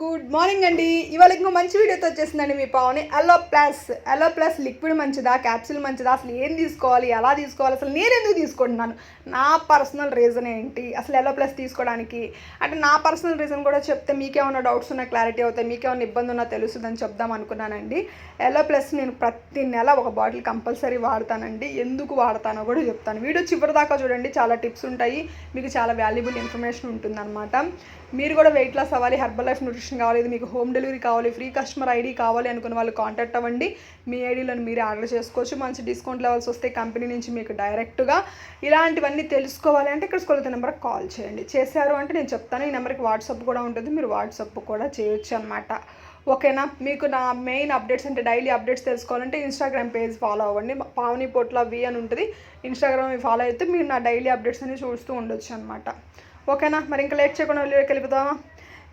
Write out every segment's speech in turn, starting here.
Good morning అండి. ఇవాళ ఇంకో మంచి వీడియోతో వచ్చేసిందండి మీ Pavani. Aloe plus aloe plus liquid మంచిదా? క్యాప్సూల్ మంచిదా? అసలు ఏం తీసుకోవాలి? ఎలా తీసుకోవాలి? అసలు నేను ఎందుకు తీసుకుంటున్నాను? నా పర్సనల్ రీజన్ ఏంటి? అసలు ఎలో ప్లస్ తీసుకోవడానికి? అంటే నా పర్సనల్ రీజన్ కూడా చెప్తే మీకేమైనా డౌట్స్ ఉన్నా క్లారిటీ అవుతాయి మీకేమైనా ఇబ్బంది ఉన్నా తెలుస్తుందని చెప్దాం అనుకున్నానండి. ఎలో ప్లస్ నేను ప్రతి నెల ఒక బాటిల్ కంపల్సరీ వాడతానండి. ఎందుకు వాడతానో కూడా చెప్తాను. వీడియో చివరి దాకా చూడండి. చాలా టిప్స్ ఉంటాయి. మీకు చాలా వాల్యుబుల్ ఇన్ఫర్మేషన్ ఉంటుందన్నమాట. మీరు కూడా వెయిట్ లాస్ అవ్వాలి హెర్బల్ లైఫ్ న్యూట్రిషన్ కావాలి మీకు హోమ్ డెలివరీ కావాలి ఫ్రీ కస్టమర్ ఐడి కావాలి అనుకున్న వాళ్ళు కాంటాక్ట్ అవ్వండి. మీ ఐడీలను మీరే ఆర్డర్ చేసుకోవచ్చు. మంచి డిస్కౌంట్ లెవెల్స్ వస్తే కంపెనీ నుంచి మీకు డైరెక్ట్గా ఇలాంటివన్నీ తెలుసుకోవాలి అంటే ఇక్కడ స్కూల్ నెంబర్ కాల్ చేయండి. చేశారు అంటే నేను చెప్తాను. ఈ నెంబర్కి వాట్సాప్ కూడా ఉంటుంది. మీరు వాట్సాప్ కూడా చేయొచ్చు అనమాట ఓకేనా? మీకు నా మెయిన్ అప్డేట్స్ అంటే డైలీ అప్డేట్స్ తెలుసుకోవాలంటే ఇన్స్టాగ్రామ్ పేజ్ ఫాలో అవ్వండి. పావని పొట్ల వి అని ఉంటుంది. ఇన్స్టాగ్రామ్ ఫాలో అయితే మీరు నా డైలీ అప్డేట్స్ అన్ని చూస్తూ ఉండొచ్చు అనమాట ఓకేనా? మరి ఇంకా లేట్ చేయకుండా వెళ్ళి వెళ్ళిపోదామా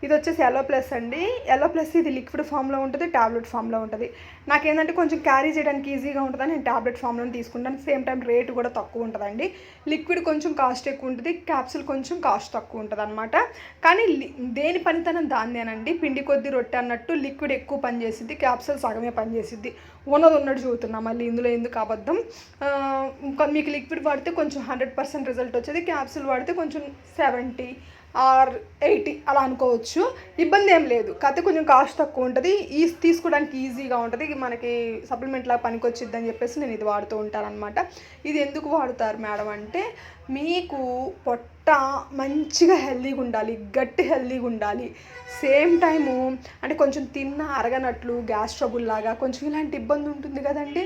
ఇది వచ్చేసి ఎల్లో ప్లస్ అండి. ఎల్లో ప్లస్ ఇది లిక్విడ్ ఫామ్లో ఉంటుంది ట్యాబ్లెట్ ఫామ్లో ఉంటుంది. నాకేంటంటే కొంచెం క్యారీ చేయడానికి ఈజీగా ఉంటుందని నేను ట్యాబ్లెట్ ఫామ్లో తీసుకుంటాను. సేమ్ టైం రేట్ కూడా తక్కువ ఉంటుందండి. లిక్విడ్ కొంచెం కాస్ట్ ఎక్కువ ఉంటుంది క్యాప్సిల్ కొంచెం కాస్ట్ తక్కువ ఉంటుంది అనమాట కానీ లి- దేని పనితనం దాన్నేనండి. పిండి కొద్ది రొట్టె అన్నట్టు లిక్విడ్ ఎక్కువ పనిచేసిద్ది క్యాప్సిల్ సగమే పనిచేసిద్ది ఉన్నది ఉన్నట్టు చూస్తున్నా మళ్ళీ ఇందులో ఎందుకు అబద్ధం? ఇంకా మీకు లిక్విడ్ వాడితే కొంచెం హండ్రెడ్ పర్సెంట్ రిజల్ట్ వచ్చేది క్యాప్సిల్ వాడితే కొంచెం సెవెంటీ ఆర్ ఎయిటీ అలా అనుకోవచ్చు. ఇబ్బంది ఏం లేదు. కాకపోతే కొంచెం కాస్ట్ తక్కువ ఉంటుంది. ఈ తీసుకోవడానికి ఈజీగా ఉంటుంది. మనకి సప్లిమెంట్ లాగా పనికొచ్చిద్ది అని చెప్పేసి నేను ఇది వాడుతూ ఉంటాను అనమాట ఇది ఎందుకు వాడుతారు మేడం అంటే మీకు పొట్ట మంచిగా హెల్దీగా ఉండాలి గట్టి హెల్దీగా ఉండాలి. సేమ్ టైము అంటే కొంచెం తిన్న అరగనట్లు గ్యాస్ ట్రబుల్ లాగా కొంచెం ఇలాంటి ఇబ్బంది ఉంటుంది కదండి.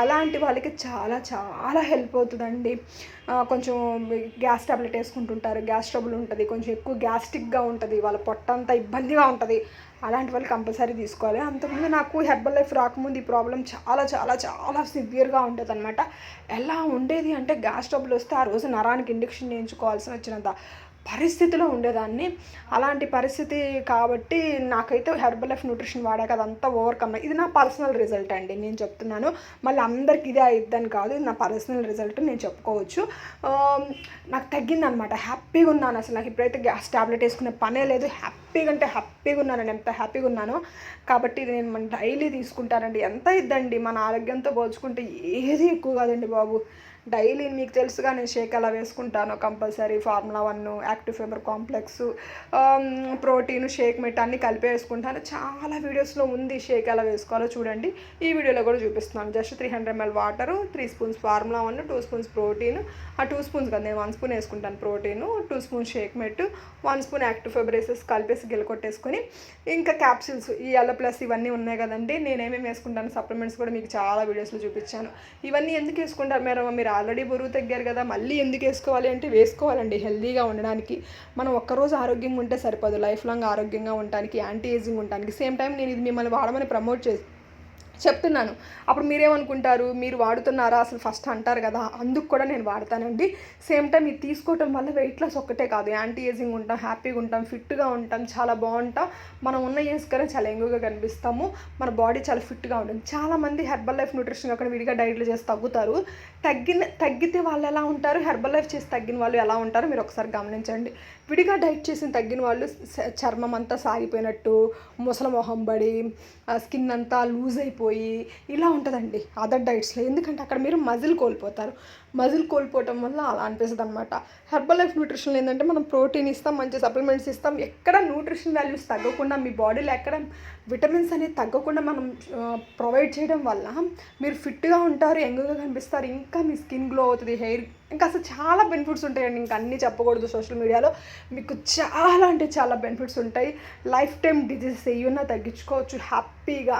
అలాంటి వాళ్ళకి చాలా చాలా హెల్ప్ అవుతుందండి. కొంచెం గ్యాస్ టాబ్లెట్ వేసుకుంటుంటారు గ్యాస్ ట్రబుల్ ఉంటుంది కొంచెం ఎక్కువ గ్యాస్టిక్గా ఉంటుంది వాళ్ళ పొట్ట అంతా ఇబ్బందిగా ఉంటుంది. అలాంటి వాళ్ళు కంపల్సరీ తీసుకోవాలి. అంతకుముందు నాకు హెర్బల్ లైఫ్ రాకముందు ఈ ప్రాబ్లం చాలా చాలా చాలా సివియర్గా ఉండేది అనమాట ఎలా ఉండేది అంటే గ్యాస్ ట్రబుల్ వస్తే ఆ రోజు నరానికి ఇండక్షన్ చేయించుకోవాల్సి వచ్చినంత పరిస్థితిలో ఉండేదాన్ని. అలాంటి పరిస్థితి కాబట్టి నాకైతే హెర్బల్ లైఫ్ న్యూట్రిషన్ వాడాక అదంతా ఓవర్కమ్. ఇది నా పర్సనల్ రిజల్ట్ అండి నేను చెప్తున్నాను. మళ్ళీ అందరికి ఇదే అయిద్దని కాదు ఇది నా పర్సనల్ రిజల్ట్ నేను చెప్పుకోవచ్చు. నాకు తగ్గిందనమాట. హ్యాపీగా ఉన్నాను అసలు. నాకు ఇప్పుడైతే గ్యాస్ టాబ్లెట్ వేసుకునే పనే లేదు. హ్యాపీగా అంటే హ్యాపీగా ఉన్నాను. ఎంత హ్యాపీగా ఉన్నానో. కాబట్టి ఇది నేను మన డైలీ తీసుకుంటానండి. ఎంత ఇద్దండి మన ఆరోగ్యంతో పోల్చుకుంటే ఏది ఎక్కువ కాదండి బాబు. డైలీ మీకు తెలుసుగా నేను షేక్ అలా వేసుకుంటాను compulsory formula one active fibre complex protein shake mate అన్ని కలిపి వేసుకుంటాను. చాలా వీడియోస్లో ఉంది షేక్ ఎలా వేసుకోవాలో చూడండి. ఈ వీడియోలో కూడా చూపిస్తున్నాను. Just three hundred ML water three spoons formula one two spoons protein ఆ టూ స్పూన్స్ కదా నేను వన్ స్పూన్ వేసుకుంటాను protein two spoon shake mate one spoon active fibres కలిపేసి గిలకొట్టేసుకొని ఇంకా క్యాప్సిల్స్ ఈ ఎల్ల ప్లస్ ఇవన్నీ ఉన్నాయి కదండి నేనేమేమి వేసుకుంటాను సప్లిమెంట్స్ కూడా మీకు చాలా వీడియోస్లో చూపించాను. ఇవన్నీ ఎందుకు వేసుకుంటారు మీరు మీరు ఆల్రెడీ బరువు తగ్గారు కదా మళ్ళీ ఎందుకు వేసుకోవాలి అంటే వేసుకోవాలండి హెల్దీగా ఉండడానికి. మనం ఒక్కరోజు ఆరోగ్యంగా ఉంటే సరిపోదు లైఫ్ లాంగ్ ఆరోగ్యంగా ఉండడానికి యాంటీ ఏజింగ్ ఉండడానికి సేమ్ టైం నేను ఇది మిమ్మల్ని వాడమని ప్రమోట్ చేసి చెప్తున్నాను. అప్పుడు మీరేమనుకుంటారు? మీరు వాడుతున్నారా? అసలు ఫస్ట్ అంటారు కదా అందుకు కూడా నేను వాడతానండి. సేమ్ టైం ఇది తీసుకోవటం వల్ల వెయిట్ లాస్ ఒక్కటే కాదు. యాంటీ ఏజింగ్ ఉంటాం హ్యాపీగా ఉంటాం ఫిట్గా ఉంటాం చాలా బాగుంటాం. మనం ఉన్న ఏజ్ చాలా ఎంగుగా కనిపిస్తాము. మన బాడీ చాలా ఫిట్గా ఉంటుంది. చాలామంది హెర్బల్ లైఫ్ న్యూట్రిషన్ అక్కడ విడిగా డైట్లు చేసి తగ్గుతారు. తగ్గిన తగ్గితే వాళ్ళు ఎలా ఉంటారు? హెర్బల్ లైఫ్ చేసి తగ్గిన వాళ్ళు ఎలా ఉంటారో మీరు ఒకసారి గమనించండి. విడిగా డైట్ చేసిన తగ్గిన వాళ్ళు చర్మం అంతా సాగిపోయినట్టు ముసలమొహం పడి స్కిన్ అంతా లూజ్ అయిపోయి ఇలా ఉంటుందండి. అదర్ డైట్స్లో ఎందుకంటే అక్కడ మీరు మజిల్ కోల్పోతారు. మజిల్ కోల్పోవటం వల్ల అలా అనిపిస్తుంది అనమాట హెర్బల్ లైఫ్ న్యూట్రిషన్ ఏంటంటే మనం ప్రోటీన్ ఇస్తాం మంచి సప్లిమెంట్స్ ఇస్తాం ఎక్కడ న్యూట్రిషన్ వాల్యూస్ తగ్గకుండా మీ బాడీలో ఎక్కడ విటమిన్స్ అనేది తగ్గకుండా మనం ప్రొవైడ్ చేయడం వల్ల మీరు ఫిట్గా ఉంటారు యంగ్గా కనిపిస్తారు ఇంకా మీ స్కిన్ గ్లో అవుతుంది హెయిర్ ఇంకా అసలు చాలా బెనిఫిట్స్ ఉంటాయండి. ఇంకా అన్నీ చెప్పకూడదు సోషల్ మీడియాలో. మీకు చాలా అంటే చాలా బెనిఫిట్స్ ఉంటాయి. లైఫ్ టైం డిజీజెస్ ఏమైనా తగ్గించుకోవచ్చు. హ్యాపీగా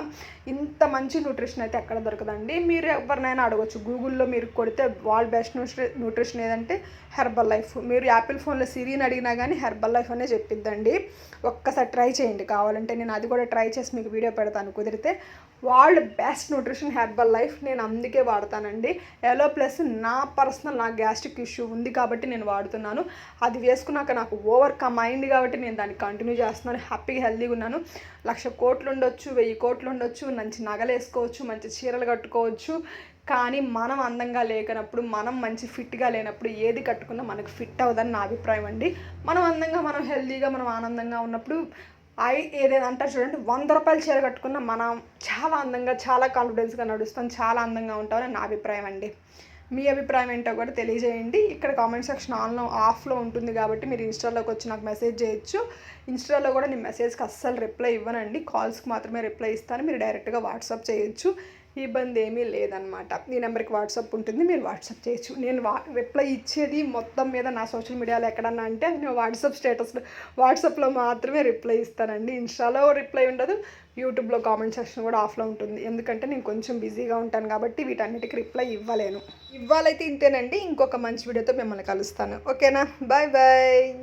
ఇంత మంచి న్యూట్రిషన్ అయితే ఎక్కడ దొరకదండి. మీరు ఎవరినైనా అడగచ్చు. గూగుల్లో మీరు కొడితే వాల్ బెస్ట్ న్యూట్రిషన్ ఏదంటే హెర్బల్ లైఫ్ మీరు యాపిల్ ఫోన్లో సిరీని అడిగినా కానీ హెర్బల్ లైఫ్ అనే చెప్పిద్దండి. ఒక్కసారి ట్రై చేయండి. కావాలంటే నేను అది కూడా ట్రై చేసి మీకు వీడియో పెడతాను. కుదిరితే world best nutrition herbal life నేను అందుకే వాడతానండి. ఎలో ప్లస్ నా పర్సనల్ నా గ్యాస్ట్రిక్ ఇష్యూ ఉంది కాబట్టి నేను వాడుతున్నాను. అది వేసుకున్నాక నాకు ఓవర్కమ్ అయింది కాబట్టి నేను దాన్ని కంటిన్యూ చేస్తున్నాను. హ్యాపీగా హెల్తీగా ఉన్నాను. లక్ష కోట్లు ఉండొచ్చు వెయ్యి కోట్లు ఉండొచ్చు మంచి నగలు వేసుకోవచ్చు మంచి చీరలు కట్టుకోవచ్చు. కానీ మనం అందంగా లేకనప్పుడు మనం మంచి ఫిట్గా లేనప్పుడు ఏది కట్టుకున్నా మనకు ఫిట్ అవ్వదని నా అభిప్రాయం అండి. మనం అందంగా మనం హెల్తీగా మనం ఆనందంగా ఉన్నప్పుడు ఐ ఏదైనా అంటారు చూడండి వంద రూపాయలు చీర కట్టుకున్న మనం చాలా అందంగా చాలా కాన్ఫిడెన్స్గా నడుస్తాం చాలా అందంగా ఉంటామని నా అభిప్రాయం అండి. మీ అభిప్రాయం ఏంటో కూడా తెలియజేయండి. ఇక్కడ కామెంట్ సెక్షన్ ఆన్లో ఆఫ్లో ఉంటుంది కాబట్టి మీరు ఇన్స్టాలోకి వచ్చి నాకు మెసేజ్ చేయొచ్చు. ఇన్స్టాలో కూడా నేను మెసేజ్కి అస్సలు రిప్లై ఇవ్వనండి. కాల్స్కి మాత్రమే రిప్లై ఇస్తాను. మీరు డైరెక్ట్గా వాట్సాప్ చేయొచ్చు. ఇబ్బంది ఏమీ లేదనమాట ఈ నెంబర్కి వాట్సాప్ ఉంటుంది మీరు వాట్సాప్ చేయొచ్చు. నేను వా రిప్లై ఇచ్చేది మొత్తం మీద నా సోషల్ మీడియాలో ఎక్కడన్నా అంటే నేను వాట్సాప్ స్టేటస్లో వాట్సాప్లో మాత్రమే రిప్లై ఇస్తానండి. ఇన్స్టాలో రిప్లై ఉండదు యూట్యూబ్లో కామెంట్ సెక్షన్ కూడా ఆఫ్లో ఉంటుంది. ఎందుకంటే నేను కొంచెం బిజీగా ఉంటాను కాబట్టి వీటన్నిటికి రిప్లై ఇవ్వలేను. ఇవ్వాలైతే ఇంతేనండి. ఇంకొక మంచి వీడియోతో మిమ్మల్ని కలుస్తాను. ఓకేనా? Bye bye.